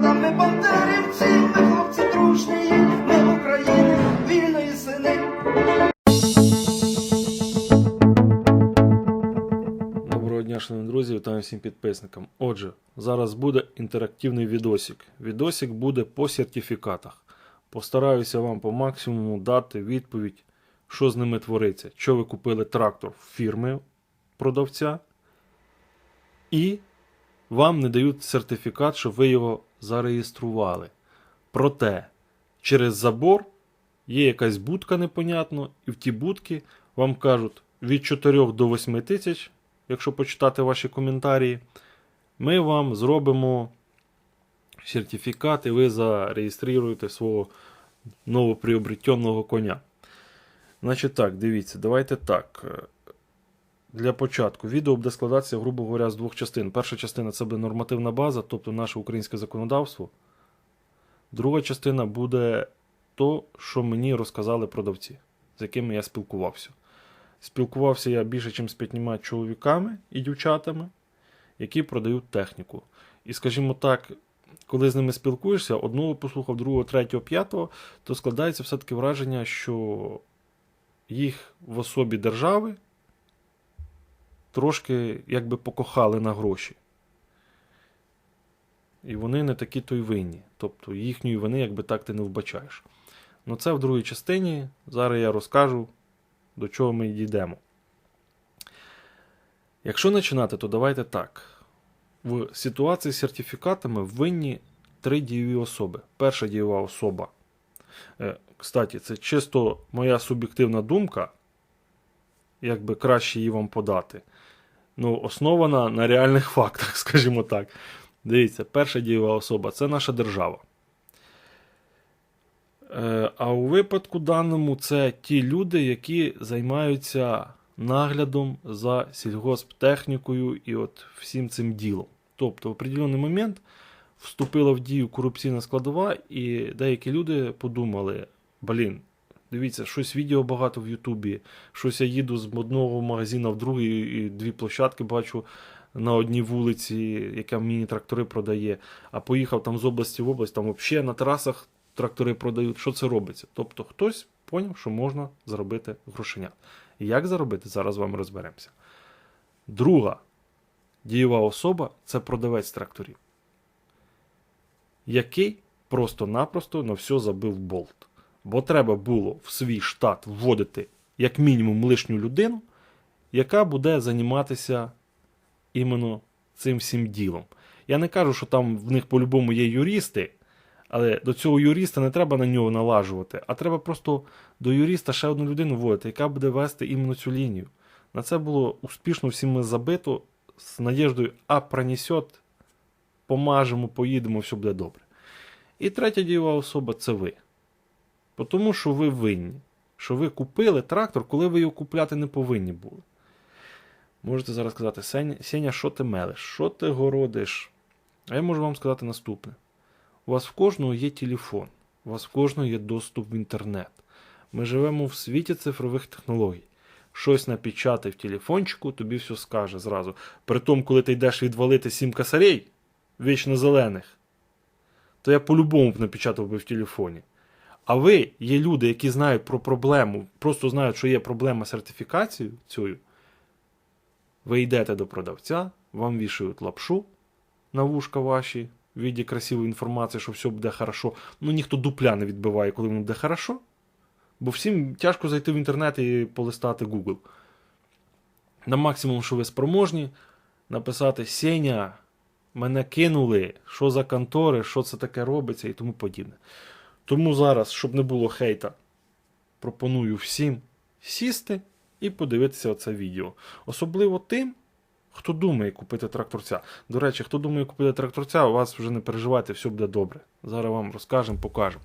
Ми бандерівці, ми хлопці дружні, ми України, вільної сини. Доброго дня, шановні друзі, вітаю всім підписникам. Отже, зараз буде інтерактивний відосик. Відосик буде по сертифікатах. Постараюся вам по максимуму дати відповідь, що з ними твориться. Що ви купили трактор фірми продавця, і вам не дають сертифікат, щоб ви його зареєстрували. Проте, через забор є якась будка непонятно, і в ті будки вам кажуть від 4 до 8 тисяч, якщо почитати ваші коментарі, ми вам зробимо сертифікат і ви зареєструєте свого новоприобретеного коня. Значить так, дивіться, давайте так. Для початку відео буде складатися, грубо говоря, з двох частин. Перша частина це буде нормативна база, тобто наше українське законодавство. Друга частина буде то, що мені розказали продавці, з якими я спілкувався. Спілкувався я більше, ніж з п'ятьма чоловіками і дівчатами, які продають техніку. І, скажімо так, коли з ними спілкуєшся, одного послухав, другого, третього, п'ятого, то складається все-таки враження, що їх в особі держави трошки якби покохали на гроші. І вони не такі то й винні. Тобто їхньої вини, якби так ти не вбачаєш. Ну це в другій частині. Зараз я розкажу, до чого ми дійдемо. Якщо починати, то давайте так. В ситуації з сертифікатами винні три дієві особи. Перша дієва особа. Е, Кстати, це чисто моя суб'єктивна думка. Як би краще її вам подати. Ну, основана на реальних фактах, скажімо так. Дивіться, перша дієва особа це наша держава. Е, А у випадку даному це ті люди, які займаються наглядом за сільгосптехнікою і от всім цим ділом. Тобто, в определений момент вступила в дію корупційна складова, і деякі люди подумали: блін, дивіться, щось відео багато в Ютубі, щось я їду з одного магазину в другий, і дві площадки бачу на одній вулиці, яка міні-трактори продає, а поїхав там з області в область, там взагалі на терасах трактори продають. Що це робиться? Тобто хтось поняв, що можна заробити грошенят. Як заробити, зараз з вами розберемося. Друга дієва особа це продавець тракторів, який просто-напросто на все забив болт. Бо треба було в свій штат вводити як мінімум лишню людину, яка буде займатися іменно цим всім ділом. Я не кажу, що там в них по-любому є юристи, але до цього юриста не треба на нього налажувати, а треба просто до юриста ще одну людину вводити, яка буде вести іменно цю лінію. На це було успішно всім забито з надіждою, а пронесет, помажемо, поїдемо, все буде добре. І третя дієва особа це ви. Тому що ви винні, що ви купили трактор, коли ви його купляти не повинні були. Можете зараз сказати, Сеня, що ти мелиш? Що ти городиш? А я можу вам сказати наступне: у вас в кожного є телефон, у вас в кожного є доступ в інтернет. Ми живемо в світі цифрових технологій. Щось напечатай в телефончику, тобі все скаже зразу. При тому, коли ти йдеш відвалити сім косарей, вічно зелених, то я по-любому б напечатав би в телефоні. А ви є люди, які знають про проблему, просто знають, що є проблема з сертифікацією цією. Ви йдете до продавця, вам вішають лапшу на вушка ваші в віді красивої інформації, що все буде хорошо. Ну ніхто дупля не відбиває, коли воно буде хорошо. Бо всім тяжко зайти в інтернет і полистати Google. На максимум, що ви спроможні, написати Сеня, мене кинули, що за контори, що це таке робиться і тому подібне. Тому зараз, щоб не було хейта, пропоную всім сісти і подивитися це відео. Особливо тим, хто думає купити тракторця. До речі, хто думає купити тракторця, у вас вже не переживайте, все буде добре. Зараз вам розкажемо, покажемо.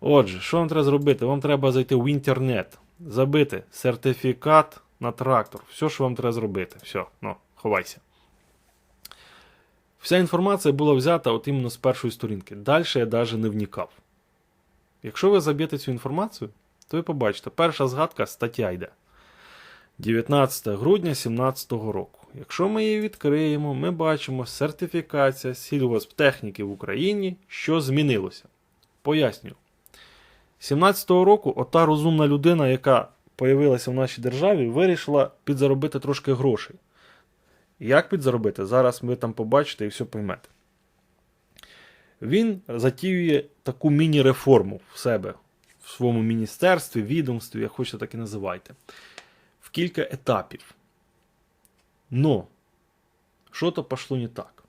Отже, що вам треба зробити? Вам треба зайти в інтернет, забити сертифікат на трактор. Все, що вам треба зробити. Все, ну, ховайся. Вся інформація була взята от іменно з першої сторінки. Далі я навіть не вникав. Якщо ви заб'єте цю інформацію, то ви побачите, перша згадка стаття йде. 19 грудня 2017 року. Якщо ми її відкриємо, ми бачимо сертифікація сільгосптехніки в Україні, що змінилося. Пояснюю. 17-го року ота розумна людина, яка появилася в нашій державі, вирішила підзаробити трошки грошей. Як підзаробити? Зараз ви там побачите і все поймете. Він затіює таку міні-реформу в себе, в своєму міністерстві, відомстві, як хочете, так і називайте. В кілька етапів. Но, що то пішло не так.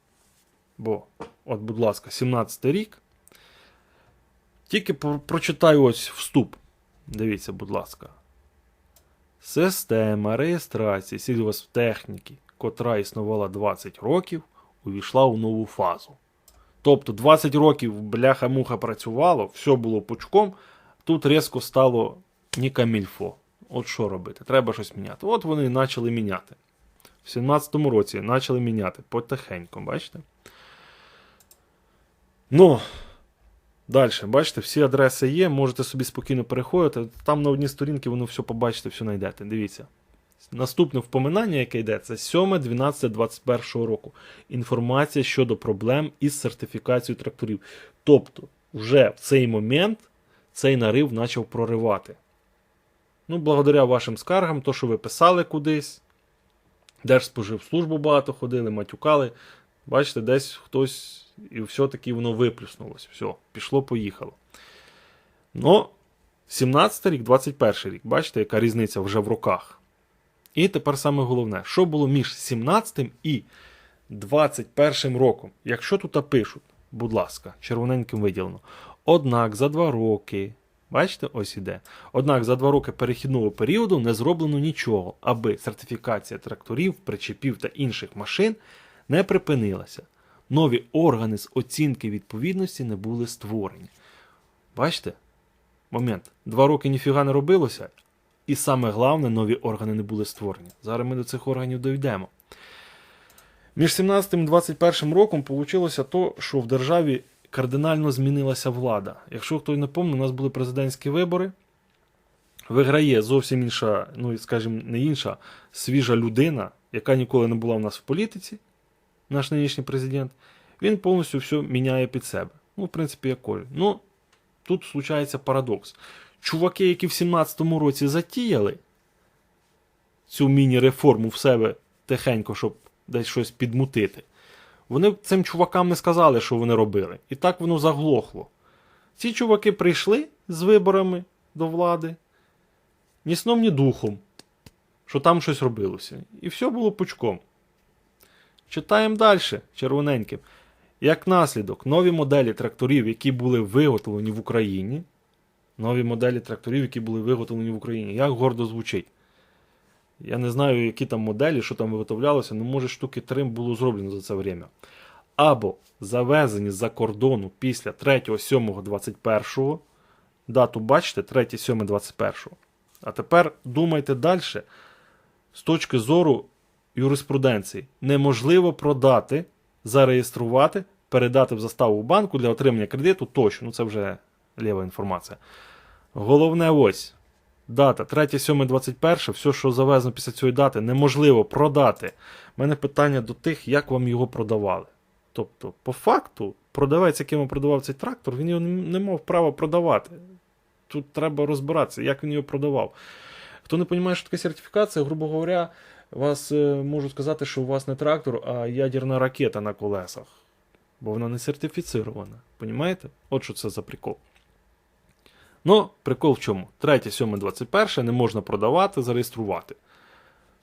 Бо, от, будь ласка, 17 рік. Тільки прочитаю ось вступ. Дивіться, будь ласка. Система реєстрації сільгосптехніки, котра існувала 20 років, увійшла у нову фазу. Тобто 20 років бляха-муха працювало, все було пучком, тут різко стало не камільфо. От що робити? Треба щось міняти. От вони почали міняти. В 17-му році почали міняти потихеньку, бачите? Ну, далі, бачите, всі адреси є, можете собі спокійно переходити. Там на одній сторінці воно все побачите, все знайдете. Дивіться. Наступне впоминання, яке йде, це 7.12.21 року. Інформація щодо проблем із сертифікацією тракторів. Тобто, вже в цей момент цей нарив почав проривати. Ну, благодаря вашим скаргам, то, що ви писали кудись, Держспоживслужбу багато ходили, матюкали. Бачите, десь хтось і все-таки воно виплюснулося. Все, пішло, поїхало. Ну, 17 рік, 21 рік. Бачите, яка різниця вже в роках. І тепер саме головне, що було між 17 і 21 роком. Якщо тут пишуть, будь ласка, червоненьким виділено. Однак за два роки, бачите, ось іде. Однак за два роки перехідного періоду не зроблено нічого, аби сертифікація тракторів, причепів та інших машин не припинилася. Нові органи з оцінки відповідності не були створені. Бачите? Момент. Два роки ніфіга не робилося, і саме головне, нові органи не були створені. Зараз ми до цих органів дійдемо. Між 17 і 21 роком вийшло то, що в державі кардинально змінилася влада. Якщо хтось не пам'ятає, у нас були президентські вибори. Виграє зовсім інша, ну скажімо, не інша, свіжа людина, яка ніколи не була в нас в політиці, наш нинішній президент. Він повністю все міняє під себе. Ну, в принципі, як кожен. Ну, тут случається парадокс. Чуваки, які в 17-му році затіяли цю міні-реформу в себе тихенько, щоб десь щось підмутити, вони цим чувакам не сказали, що вони робили. І так воно заглохло. Ці чуваки прийшли з виборами до влади, ні сном, ні духом, що там щось робилося. І все було пучком. Читаємо далі, червоненьким. Як наслідок, нові моделі тракторів, які були виготовлені в Україні. Нові моделі тракторів, які були виготовлені в Україні. Як гордо звучить. Я не знаю, які там моделі, що там виготовлялося, але може штуки 3 було зроблено за це время. Або завезені з-за кордону після 3.7.21. Дату бачите, 3.7.21. А тепер думайте далі. З точки зору юриспруденції. Неможливо продати, зареєструвати, передати в заставу банку для отримання кредиту тощо. Ну це вже ліва інформація. Головне ось. Дата 3.7.21, все, що завезено після цієї дати, неможливо продати. У мене питання до тих, як вам його продавали. Тобто, по факту, продавець, яким продавав цей трактор, він його не мав права продавати. Тут треба розбиратися, як він його продавав. Хто не розуміє, що таке сертифікація, грубо говоря, вас е, можуть сказати, що у вас не трактор, а ядерна ракета на колесах. Бо вона не сертифіцирована. Понімаєте? От що це за прикол. Ну, прикол в чому? 3, 7, 21 не можна продавати, зареєструвати.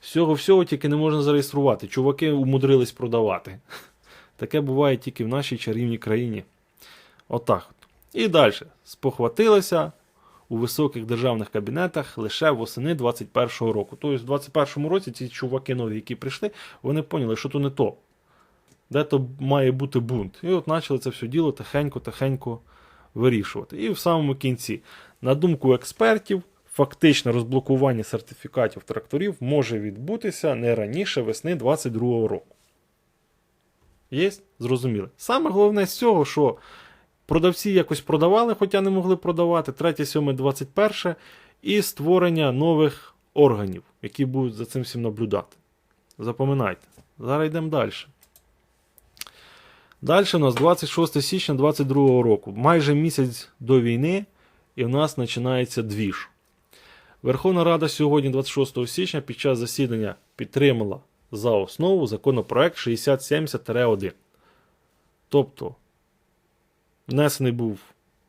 Всього-всього тільки не можна зареєструвати. Чуваки умудрились продавати. Таке буває тільки в нашій чарівній країні. Отак. от. І далі. Спохватилися у високих державних кабінетах лише восени 21-го року. Тобто, в 21-му році ці чуваки нові, які прийшли, вони поняли, що то не то. Де то має бути бунт. І от почали це все діло тихенько-тихенько вирішувати. І в самому кінці, на думку експертів, фактичне розблокування сертифікатів тракторів може відбутися не раніше весни 2022 року. Є? Зрозуміли. Саме головне з цього, що продавці якось продавали, хоча не могли продавати 3, 7, 21 і створення нових органів, які будуть за цим всім наблюдати. Запам'ятайте. Зараз йдемо далі. Далі у нас 26 січня 2022 року. Майже місяць до війни, і в нас починається двіж. Верховна Рада сьогодні, 26 січня, під час засідання підтримала за основу законопроект 6070-1. Тобто, внесений був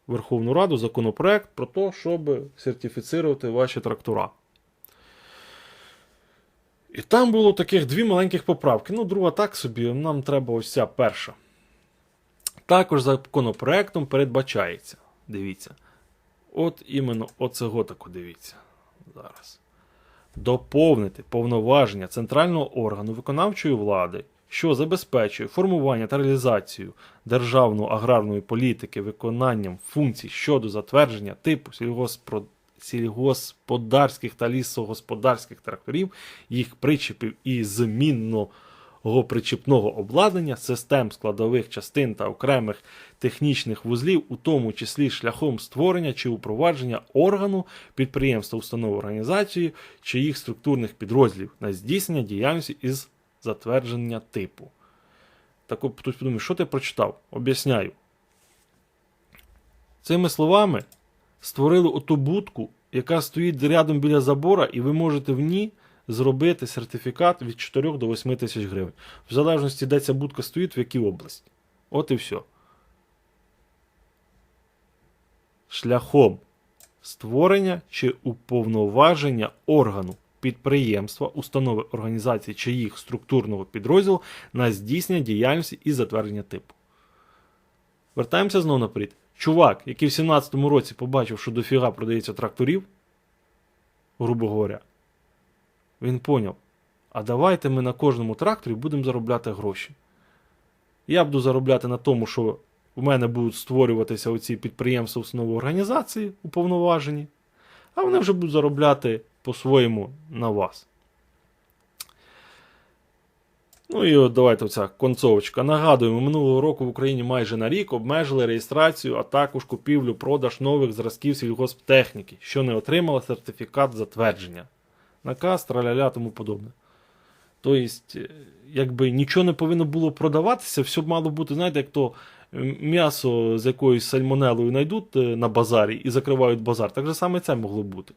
в Верховну Раду законопроект про те, щоб сертифіцирувати ваші трактора. І там було таких дві маленьких поправки. Ну, друга так собі, нам треба ось ця перша. Також законопроектом передбачається. Дивіться. От іменно оцього таку дивіться. Зараз. Доповнити повноваження центрального органу виконавчої влади, що забезпечує формування та реалізацію державної аграрної політики виконанням функцій щодо затвердження типу сільгосподарських та лісогосподарських тракторів, їх причепів і змінного причіпного обладнання, систем складових частин та окремих технічних вузлів, у тому числі шляхом створення чи упровадження органу, підприємства, установи організації чи їх структурних підрозділів на здійснення діяльності із затвердження типу. Так от хтось подумає, що ти прочитав? Об'ясняю. Цими словами створили оту будку, яка стоїть рядом біля забора, і ви можете в ній зробити сертифікат від 4 до 8 тисяч гривень. В залежності, де ця будка стоїть, в якій області. От і все. Шляхом створення чи уповноваження органу підприємства, установи організації чи їх структурного підрозділу на здійснення діяльності і затвердження типу. Вертаємося знову наперед. Чувак, який в 17-му році побачив, що дофіга продається тракторів, грубо говоря, він поняв, а давайте ми на кожному тракторі будемо заробляти гроші. Я буду заробляти на тому, що в мене будуть створюватися оці підприємства установи організації уповноважені, а вони вже будуть заробляти по-своєму на вас. Ну і от давайте оця концовочка. Нагадуємо, минулого року в Україні майже на рік обмежили реєстрацію, а також купівлю продаж нових зразків сільгосптехніки, що не отримала сертифікат затвердження. Наказ, траляля, тому подобне. Тобто, якби нічого не повинно було продаватися, все мало бути, знаєте, як то м'ясо з якоюсь сальмонелою знайдуть е, на базарі і закривають базар. Так же саме це могло бути.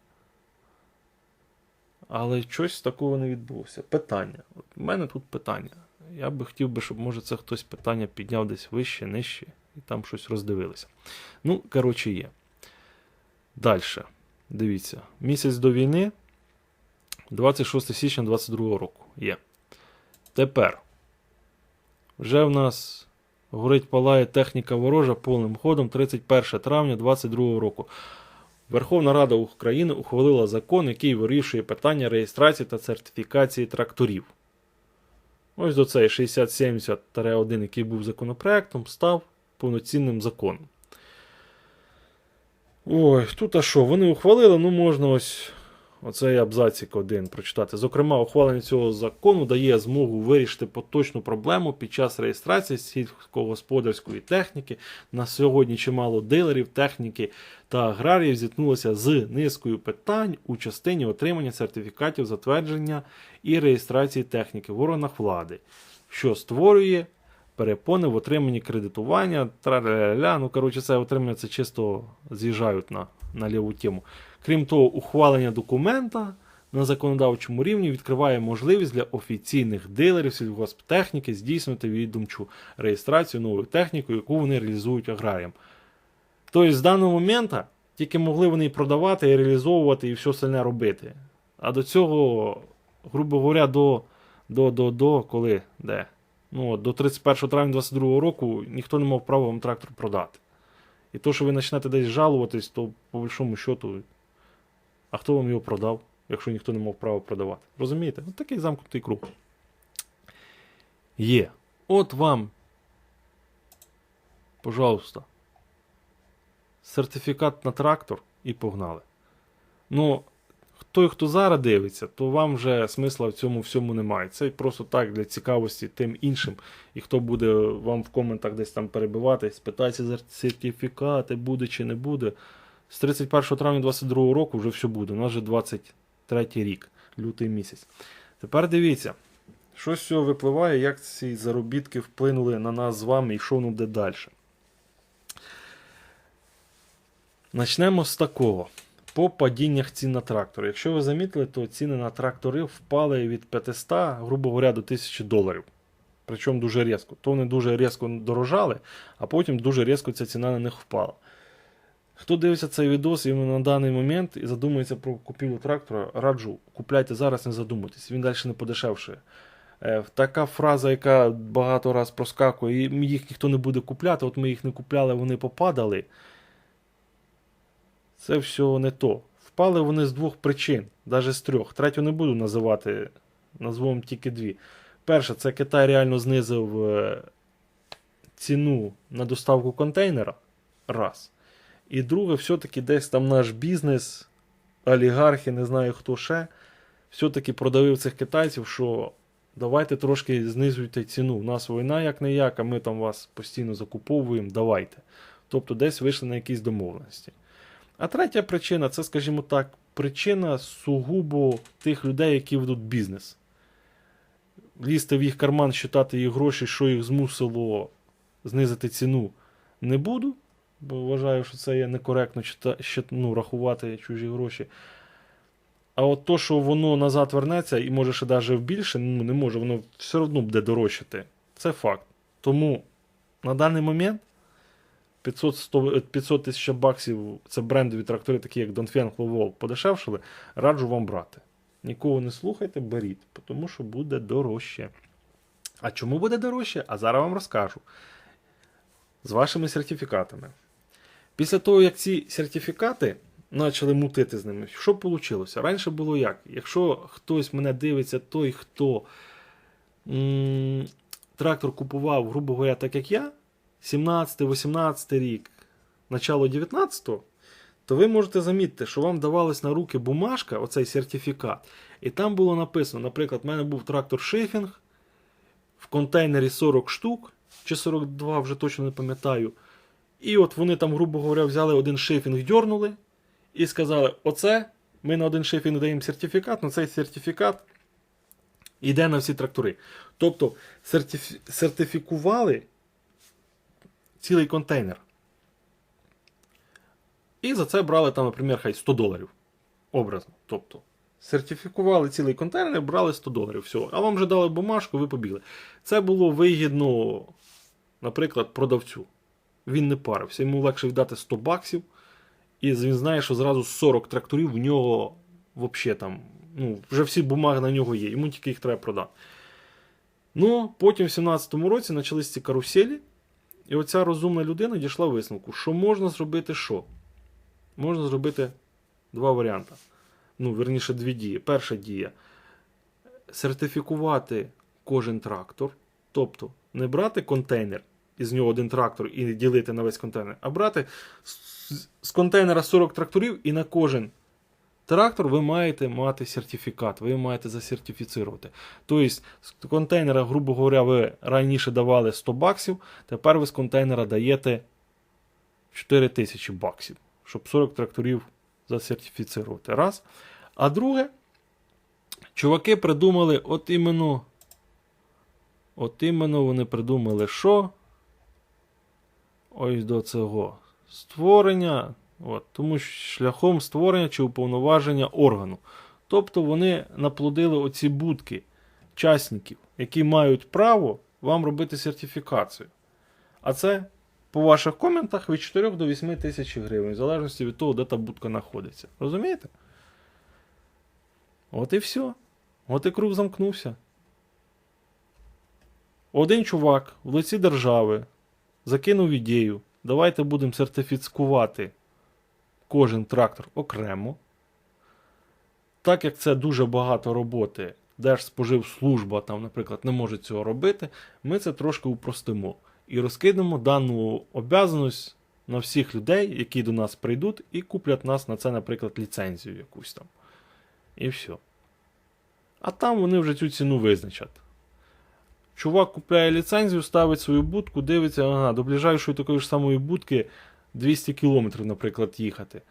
Але щось такого не відбулося. Питання. От у мене тут питання. Я би хотів би, щоб може це хтось питання підняв десь вище, нижче, і там щось роздивилися. Ну, коротше, є. Далі. Дивіться. Місяць до війни. 26 січня 22 року є. Тепер. Вже в нас горить палає техніка ворожа повним ходом 31 травня 22 року. Верховна Рада України ухвалила закон, який вирішує питання реєстрації та сертифікації тракторів. Ось до цей 6070-1, який був законопроектом, став повноцінним законом. Ой, тут а що? Вони ухвалили, ну можна ось оцей абзацик один прочитати. Зокрема, ухвалення цього закону дає змогу вирішити поточну проблему під час реєстрації сільськогосподарської техніки. На сьогодні чимало дилерів, техніки та аграріїв зіткнулося з низкою питань у частині отримання сертифікатів затвердження і реєстрації техніки в органах влади, що створює перепони в отриманні кредитування. Тра-ля-ля-ля. Ну, коротше, це отримання це чисто з'їжджають на, на ліву тему. Крім того, ухвалення документа на законодавчому рівні відкриває можливість для офіційних дилерів сільгосптехніки здійснювати відомчу реєстрацію нової техніки, яку вони реалізують аграріям. Тобто, з даного моменту тільки могли вони продавати, і реалізовувати, і все остальне робити. А до цього, грубо говоря, до, до, до, до коли? Де? Ну, до 31 травня 2022 року ніхто не мав права вам трактор продати. І то, що ви почнете десь жалуватись, то по большому счету, а хто вам його продав, якщо ніхто не мав права продавати? Розумієте? От такий замкнутий круг. Є. От вам, пожалуйста, сертифікат на трактор і погнали. Ну, той, хто зараз дивиться, то вам вже смисла в цьому всьому немає. Це просто так для цікавості тим іншим. І хто буде вам в коментах десь там перебивати, спитається за сертифікати, буде чи не буде. З 31 травня 2022 року вже все буде. У нас вже 23 рік, лютий місяць. Тепер дивіться, що з цього випливає, як ці заробітки вплинули на нас з вами і що воно буде далі. Начнемо з такого. По падіннях цін на трактори. Якщо ви замітили, то ціни на трактори впали від 500, грубо говоря, до 1000 доларів. Причому дуже різко. То вони дуже різко дорожали, а потім дуже різко ця ціна на них впала. Хто дивиться цей відос іменно на даний момент і задумується про купівлю трактора, раджу, купляйте зараз, не задумуйтесь, він далі не подешевшує. Е, Така фраза, яка багато раз проскакує, і їх ніхто не буде купляти, от ми їх не купляли, вони попадали. Це все не то. Впали вони з двох причин, навіть з трьох. Третю не буду називати, назвемо тільки дві. Перше, це Китай реально знизив е, ціну на доставку контейнера. Раз. І друге, все-таки десь там наш бізнес, олігархи, не знаю хто ще, все-таки продавив цих китайців, що давайте трошки знизуйте ціну. У нас війна як не як, а ми там вас постійно закуповуємо, давайте. Тобто десь вийшли на якісь домовленості. А третя причина це, скажімо так, причина сугубо тих людей, які ведуть бізнес. Лізти в їх карман, считати їх гроші, що їх змусило знизити ціну, не буду, бо вважаю, що це є некоректно чита- ну, рахувати чужі гроші. А от то, що воно назад вернеться і може ще навіть більше, ну не може, воно все одно буде дорожчати. Це факт. Тому на даний момент 500 100 500 тисяч баксів це брендові трактори, такі як Донфен, Ловол, подешевшили, раджу вам брати. Нікого не слухайте, беріть, тому що буде дорожче. А чому буде дорожче? А зараз вам розкажу. З вашими сертифікатами. Після того, як ці сертифікати почали мутити з ними, що вийшло? Раніше було як? Якщо хтось мене дивиться, той, хто м- трактор купував, грубо говоря, так як я, 17-18 рік, начало 19-го, то ви можете замітити, що вам давалась на руки бумажка, оцей сертифікат, і там було написано, наприклад, в мене був трактор Шифінг в контейнері 40 штук, чи 42, вже точно не пам'ятаю. І от вони там, грубо говоря, взяли один шифінг, дьорнули і сказали: оце ми на один шифінг даємо сертифікат, але цей сертифікат йде на всі трактори. Тобто сертифі- сертифікували цілий контейнер. І за це брали там, наприклад, хай 100 доларів. Образно. Тобто, сертифікували цілий контейнер, брали 100 доларів. Все. А вам вже дали бумажку, ви побігли. Це було вигідно, наприклад, продавцю. Він не парився. Йому легше віддати 100 баксів. І він знає, що зразу 40 тракторів в нього взагалі там. Ну, вже всі бумаги на нього є, йому тільки їх треба продати. Ну, потім в 17-му році почались ці каруселі. І оця розумна людина дійшла висновку, що можна зробити що? Можна зробити два варіанти. Ну, верніше, дві дії. Перша дія сертифікувати кожен трактор. Тобто не брати контейнер, із нього один трактор і ділити на весь контейнер, а брати з, контейнера 40 тракторів і на кожен трактор ви маєте мати сертифікат, ви маєте засертифіцирувати. Тобто з контейнера, грубо говоря, ви раніше давали 100 баксів, тепер ви з контейнера даєте 4 тисячі баксів, щоб 40 тракторів засертифіцирувати. Раз. А друге, чуваки придумали от іменно. От іменно вони придумали, що? Ось до цього створення. От, тому що шляхом створення чи уповноваження органу. Тобто вони наплодили оці будки часників, які мають право вам робити сертифікацію. А це по ваших коментах від 4 до 8 тисяч гривень, в залежності від того, де та будка знаходиться. Розумієте? От і все. От і круг замкнувся. Один чувак в лиці держави закинув ідею. Давайте будемо сертифікувати кожен трактор окремо. Так як це дуже багато роботи, Держспоживслужба, там, наприклад, не може цього робити, ми це трошки упростимо і розкинемо дану обязаність на всіх людей, які до нас прийдуть, і куплять нас на це, наприклад, ліцензію якусь там. І все. А там вони вже цю ціну визначать. Чувак купляє ліцензію, ставить свою будку, дивиться, ага, до ближайшої такої ж самої будки 200 км, наприклад, їхати.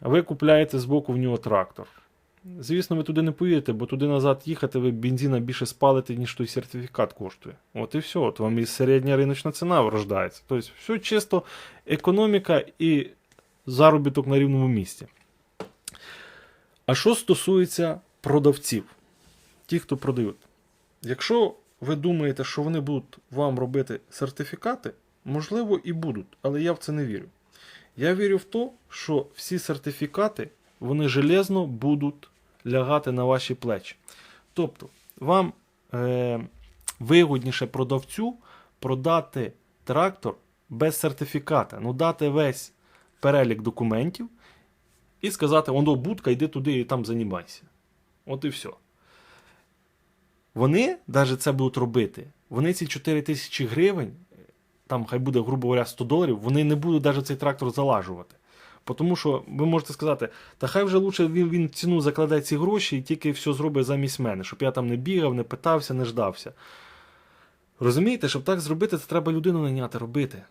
А ви купляєте збоку в нього трактор. Звісно, ви туди не поїдете, бо туди назад їхати ви бензина більше спалите, ніж той сертифікат коштує. От і все. От вам і середня риночна ціна врождається. Тобто, все чисто економіка і заробіток на рівному місці. А що стосується продавців, ті, хто продають, якщо ви думаєте, що вони будуть вам робити сертифікати, можливо, і будуть, але я в це не вірю. Я вірю в те, що всі сертифікати вони железно будуть лягати на ваші плечі. Тобто, вам е, вигодніше продавцю продати трактор без сертифіката, ну дати весь перелік документів і сказати: воно будка, йди туди і там займайся. От і все. Вони навіть це будуть робити. Вони ці 4 тисячі гривень, там хай буде, грубо говоря, 100 доларів, вони не будуть навіть цей трактор залажувати. Тому що ви можете сказати, та хай вже лучше він, він ціну закладе ці гроші і тільки все зробить замість мене, щоб я там не бігав, не питався, не ждався. Розумієте, щоб так зробити, це треба людину найняти робити.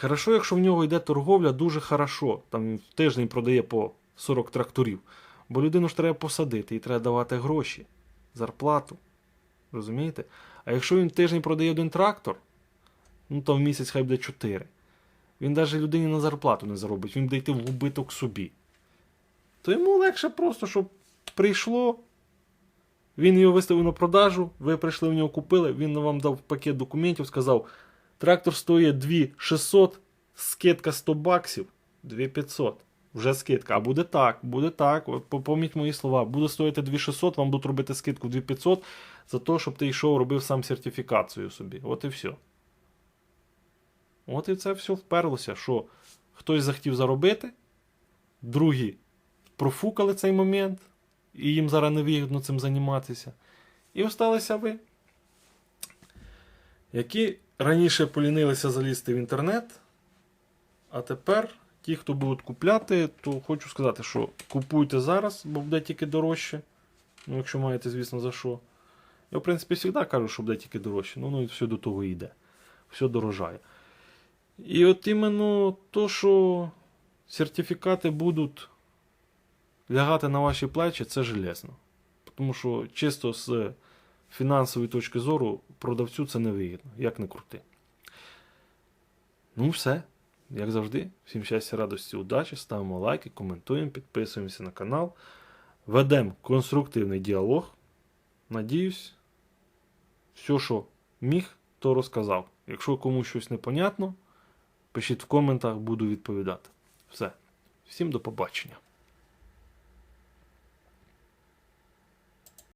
Хорошо, якщо в нього йде торговля, дуже хорошо. Там він в тиждень продає по 40 тракторів. Бо людину ж треба посадити і треба давати гроші, зарплату. Розумієте? А якщо він тиждень продає один трактор, ну то в місяць хай буде 4. Він навіть людині на зарплату не заробить, він буде йти в убиток собі. То йому легше просто, щоб прийшло, він його виставив на продажу, ви прийшли в нього купили, він вам дав пакет документів, сказав, трактор стоїть 2600, скидка 100 баксів, 2500. Вже скидка. А буде так, буде так. От Попомніть мої слова. Буде стоїти 2600, вам будуть робити скидку 2500 за те, щоб ти йшов, робив сам сертифікацію собі. От і все. От і це все вперлося, що хтось захотів заробити, другі профукали цей момент, і їм зараз невигідно цим займатися. І осталися ви, які раніше полінилися залізти в інтернет, а тепер ті, хто будуть купляти, то хочу сказати, що купуйте зараз, бо буде тільки дорожче. Ну, якщо маєте, звісно, за що. Я, в принципі, завжди кажу, що буде тільки дорожче. Ну, ну все до того йде. Все дорожає. І от іменно то, що сертифікати будуть лягати на ваші плечі, це железно. Тому що чисто з фінансової точки зору продавцю це не вигідно, як не крути. Ну, все. Як завжди, всім щастя, радості, удачі, ставимо лайки, коментуємо, підписуємося на канал. Ведемо конструктивний діалог. Надіюсь, все, що міг, то розказав. Якщо комусь щось непонятно, пишіть в коментах, буду відповідати. Все. Всім до побачення.